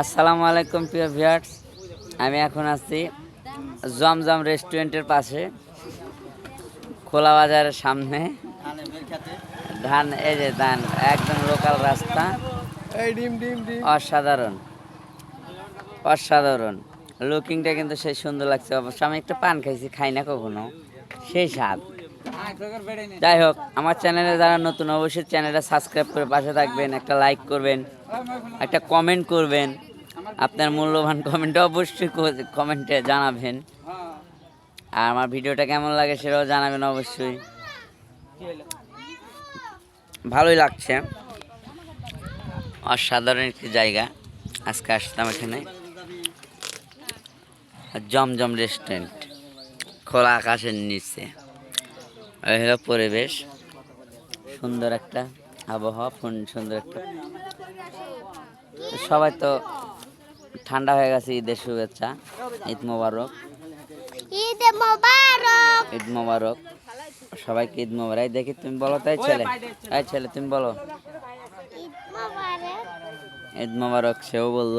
আসসালামু আলাইকুম প্রিয় ভিউয়ার্স আমি এখন আছি জমজম রেস্টুরেন্টের পাশে খোলা বাজারের সামনে। ধান এই যে ধান একদম লোকাল রাস্তা। অসাধারণ। অসাধারণ। লুকিংটা কিন্তু সেই সুন্দর লাগছে। অবশ্য আমি একটা পান খাইছি খাই না কখনো। সেই স্বাদ। যাই হোক আমার চ্যানেলে যারা নতুন, অবশ্যই চ্যানেলটা সাবস্ক্রাইব করে পাশে থাকবেন, একটা লাইক করবেন, একটা কমেন্ট করবেন। আপনার মূল্যবান কমেন্ট অবশ্যই কমেন্টে জানাবেন। আর আমার ভিডিওটা কেমন লাগে সেটাও জানাবেন অবশ্যই। ভালোই লাগছে। অসাধারণ একটি জায়গা। আজকে আসতাম এখানে। জমজম রেস্টুরেন্ট খোলা আকাশের নিচে। হলো পরিবেশ সুন্দর একটা আবহাওয়া সুন্দর একটা সবাই তো ঠান্ডা হয়ে গেছে ঈদের শুভেচ্ছা ঈদ মোবারক। ঈদ মোবারক! ঈদ মোবারক। সবাইকে ঈদ মোবারক। এই দেখি তুমি বলো তাই ছেলে? তাই ছেলে তুমি বলো। ঈদ মোবারক সেও বলল।